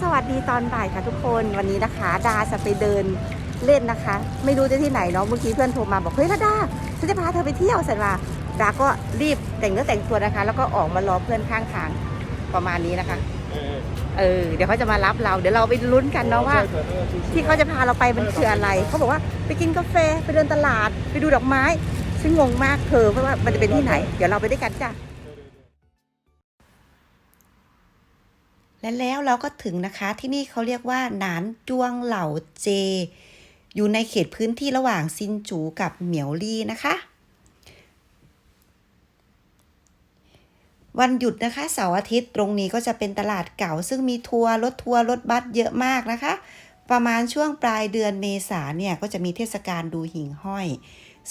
สวัสดีตอนบ่ายค่ะทุกคนวันนี้นะคะ ดาจะไปเดินเล่นนะคะ ไม่รู้จะที่ไหนเนาะเมื่อกี้เพื่อนโทรมาบอกเฮ้ยระดาฉันจะพาเธอไปเที่ยวเสร็จละดาก็รีบแต่งเนื้อแต่งตัวนะคะ แล้วก็ออกมารอเพื่อนข้างทางประมาณนี้นะคะ เออ เดี๋ยวเขาจะมารับเรา เดี๋ยวเราไปลุ้นกันเนาะว่า ที่เขาจะพาเราไปมันคืออะไร เขาบอกว่าไปกินกาแฟไปเดินตลาด ไปดูดอกไม้ซึ่งงงมากเธอเพราะว่ามันจะเป็นที่ไหน เดี๋ยวเราไปด้วยกันจ้ะ และแล้วเราก็ถึงนะคะที่นี่เขาเรียกว่าหนานจวงเหล่าเจ อยู่ในเขตพื้นที่ระหว่างซินจูกับเหมียวลี่นะคะ วันหยุดนะคะเสาร์อาทิตย์ตรงนี้ก็จะเป็นตลาดเก่า ซึ่งมีทัวร์รถทัวร์รถบัสเยอะมากนะคะ ประมาณช่วงปลายเดือนเมษาเนี่ยก็จะมีเทศกาลดูหิ่งห้อย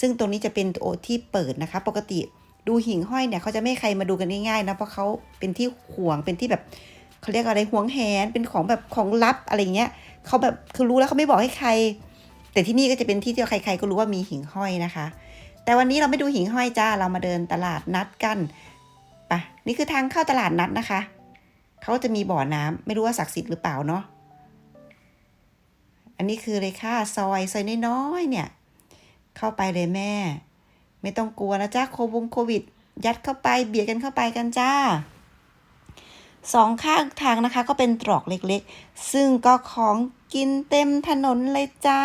ซึ่งตรงนี้จะเป็นโอที่เปิดนะคะ ปกติดูหิ่งห้อยเนี่ยเขาจะไม่ให้ใครมาดูกันง่ายๆนะเพราะเขาเป็นที่ห่วงเป็นที่แบบ เขาเรียกอะไรห่วงแหนเป็นของแบบของลับอะไรเงี้ยเขาแบบคือรู้แล้วเขาไม่บอกให้ใคร แต่ที่นี่ก็จะเป็นที่ที่ใคร ๆ ก็รู้ว่ามีหิ่งห้อยนะคะ แต่วันนี้เราไม่ดูหิ่งห้อยจ้าเรามาเดินตลาดนัดกันปะนี่คือทางเข้าตลาดนัดนะคะเขาจะมีบ่อน้ำไม่รู้ว่าศักดิ์สิทธิ์หรือเปล่าเนาะอันนี้คือเลยค่ะซอยซอยน้อยๆเนี่ย เข้าไปเลยแม่ ไม่ต้องกลัวนะจ้าโควงโควิด ยัดเข้าไปเบียดกันเข้าไปกันจ้า สองข้างทางนะคะ ก็เป็นตรอกเล็กๆ ซึ่งก็ของกินเต็มถนนเลยจ้า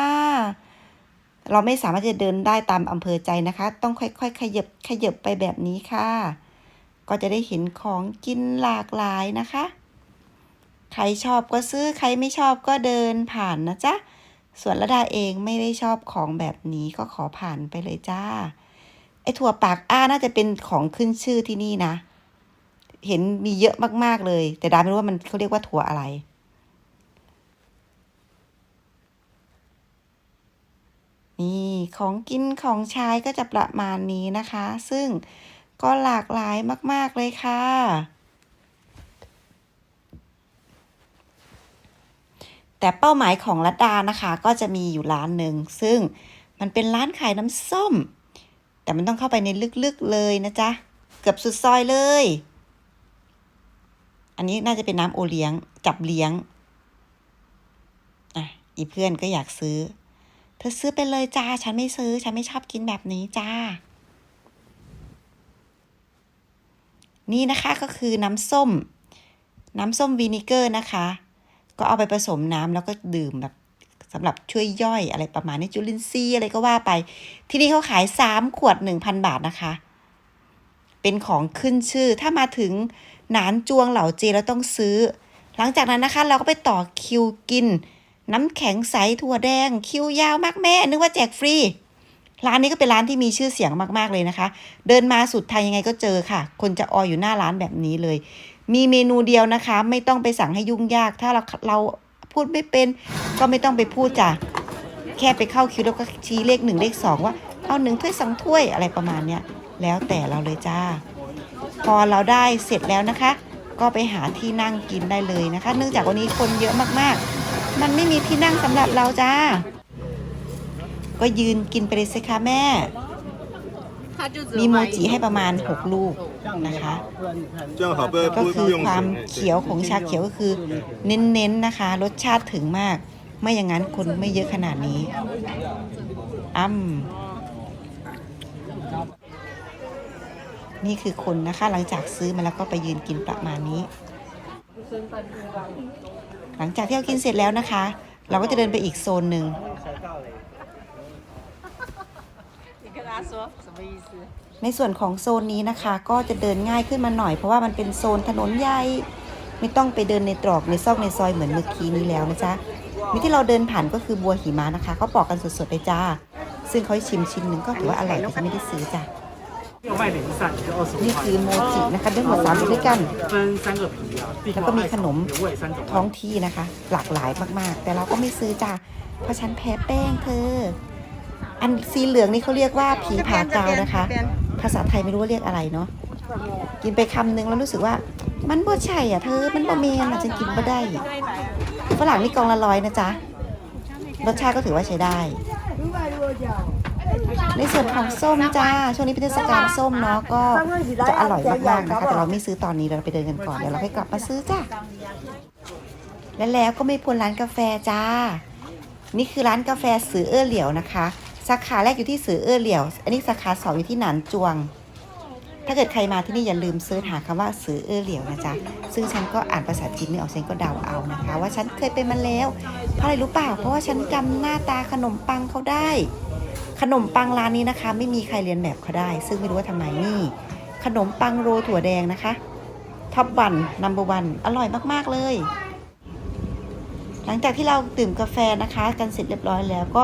เราไม่สามารถจะเดินได้ตามอำเภอใจนะคะ ต้องค่อยๆ ขยับขยับไปแบบนี้ค่ะ ก็จะได้เห็นของกินหลากหลายนะคะ ใครชอบก็ซื้อใครไม่ชอบก็เดินผ่านนะจ๊ะ ส่วนระดาเองไม่ได้ชอบของแบบนี้ก็ขอผ่านไปเลยจ้า ไอ้ถั่วปากอ้าน่าจะเป็นของขึ้นชื่อที่นี่นะ เห็นมีเยอะมากๆเลย แต่ดาไม่รู้ว่ามันเขาเรียกว่าถั่วอะไร นี่ของกินของใช้ก็จะประมาณนี้นะคะ ซึ่งก็หลากหลายมาก ๆเลยค่ะ แต่เป้าหมายของรัตดานะคะ ก็จะมีอยู่ร้านหนึ่งซึ่งมันเป็นร้านขายน้ำส้ม แต่มันต้องเข้าไปในลึกๆเลยนะจ๊ะ เกือบสุดซอยเลย อันนี้น่าจะเป็นน้ำโอเลี้ยง จับเลี้ยง อะ อีเพื่อนก็อยากซื้อ เธอซื้อไปเลยจ้า ฉันไม่ซื้อ ฉันไม่ชอบกินแบบนี้จ้า นี่นะคะก็คือน้ำส้ม น้ำส้มวินิเกอร์นะคะ ก็เอาไปผสมน้ำแล้วก็ดื่มแบบสำหรับช่วยย่อยอะไรประมาณนี้จุลินทรีย์อะไรก็ว่าไป ที่นี่เขาขาย 3 ขวด 1,000 บาทนะคะ เป็นของขึ้นชื่อ ถ้ามาถึงหนานจวงเหล่าเจแล้วต้องซื้อ หลังจากนั้นนะคะเราก็ไปต่อคิวกิน น้ำแข็งใสถั่วแดง คิวยาวมากแม่นึกว่าแจกฟรีร้านนี้ก็เป็นร้านที่มีชื่อเสียงมาก ๆ เลยนะคะ เดินมาสุดทางยังไงก็เจอค่ะ คนจะอออยู่หน้าร้านแบบนี้เลย มีเมนูเดียวนะคะ ไม่ต้องไปสั่งให้ยุ่งยาก ถ้าเราเราพูดไม่เป็น ก็ไม่ต้องไปพูดจ้ะ แค่ไปเข้าคิวแล้วก็ชี้เลขหนึ่งเลขสองว่า เอาหนึ่งถ้วยสองถ้วยอะไรประมาณเนี้ยแล้วแต่เราเลยจ้า พอเราได้เสร็จแล้วนะคะ ก็ไปหาที่นั่งกินได้เลยนะคะ เนื่องจากวันนี้คนเยอะมากๆ มันไม่มีที่นั่งสำหรับเราจ้า ก็ยืนกินไปเลยสิคะแม่ มีโมจิให้ประมาณ 6 ลูกนะคะก็คือความเขียวของชาเขียวก็คือ เน้นๆนนะคะ รสชาติถึงมาก ไม่อย่างนั้นคนไม่เยอะขนาดนี้อ้ำ นี่คือคนนะคะหลังจากซื้อมาแล้วก็ไปยืนกินประมาณนี้ หลังจากที่เรากินเสร็จแล้วนะคะ เราก็จะเดินไปอีกโซนหนึ่งในส่วนของโซนนี้นะคะก็จะเดินง่ายขึ้นมาหน่อยเพราะว่ามันเป็นโซนถนนใหญ่ไม่ต้องไปเดินในตรอกในซอกในซอยเหมือนเมื่อกี้นี้แล้วนะจ๊ะมิที่เราเดินผ่านก็คือบัวหิมะนะคะเขาปอกกันสดๆเลยจ้า ซึ่งเขาชิมชิ้นหนึ่งก็ถือว่าอร่อยแต่ไม่ได้ซื้อจ้ะ นี่คือโมจินะคะทั้งหมดสามชนิดด้วยกัน แล้วก็มีขนมท้องที่นะคะ หลากหลายมากๆ แต่เราก็ไม่ซื้อจ้ะเพราะฉันแพ้แป้งเธอ อันสีเหลืองนี่เขาเรียกว่าผีผากาวนะคะ ภาษาไทยไม่รู้ว่าเรียกอะไรเนาะกินไปคำนึงแล้วรู้สึกว่า มันบวใช่อะเธอ มันบะเมนอะฉันกินบ่ได้ฝรั่งนี่กองละร้อยนะจ๊ะรสชาติก็ถือว่าใช้ได้ ในส่วนของส้มจ้า ช่วงนี้เป็นเทศกาลส้มเนาะก็จะอร่อยมากๆนะคะแต่เราไม่ซื้อตอนนี้เราไปเดินกันก่อนเดี๋ยวเราค่อยกลับมาซื้อจ้าและแล้วก็ไม่พ้นร้านกาแฟจ้า นี่คือร้านกาแฟสือเอ้อเหลียวนะคะ สาขาแรกอยู่ที่สือเอ้อเหลียว อันนี้สาขาสองอยู่ที่หนานจวง ถ้าเกิดใครมาที่นี่อย่าลืมเสิร์ชหาคำว่าสือเอ้อเหลียวนะจ๊ะซึ่งฉันก็อ่านภาษาจีนไม่ออกฉันก็เดาเอานะคะ ว่าฉันเคยไปมาแล้ว เพราะอะไรรู้เปล่า เพราะว่าฉันจำหน้าตาขนมปังเขาได้ ขนมปังร้านนี้นะคะ ไม่มีใครเรียนแบบเขาได้ ซึ่งไม่รู้ว่าทำไมนี่ ขนมปังโรถั่วแดงนะคะท็อปวันนัมเบอร์วันอร่อยมาก ๆ เลย หลังจากที่เราดื่มกาแฟนะคะ กันเสร็จเรียบร้อยแล้วก็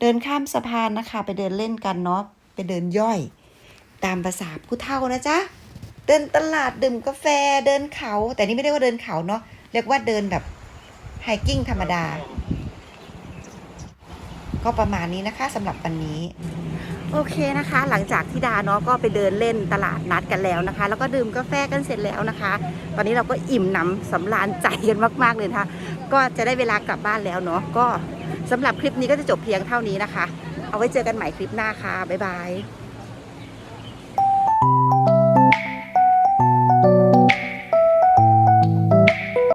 เดินข้ามสะพานนะคะ ไปเดินเล่นกันเนาะไปเดินย่อย ตามภาษาผู้เฒ่านะจ๊ะเดินตลาดดื่มกาแฟเดินเขา แต่นี่ไม่ได้ว่าเดินเขาเนาะเรียกว่าเดินแบบไฮกิ้งธรรมดา ก็ประมาณนี้นะคะสำหรับวันนี้โอเคนะคะ หลังจากที่ดาเนาะก็ไปเดินเล่นตลาดนัดกันแล้วนะคะ แล้วก็ดื่มกาแฟกันเสร็จแล้วนะคะ ตอนนี้เราก็อิ่มหนำสำราญใจกันมาก ๆ เลยนะคะ ก็จะได้เวลากลับบ้านแล้วเนาะก็สำหรับคลิปนี้ก็จะจบเพียงเท่านี้นะคะ เอาไว้เจอกันใหม่คลิปหน้าค่ะบ๊ายบาย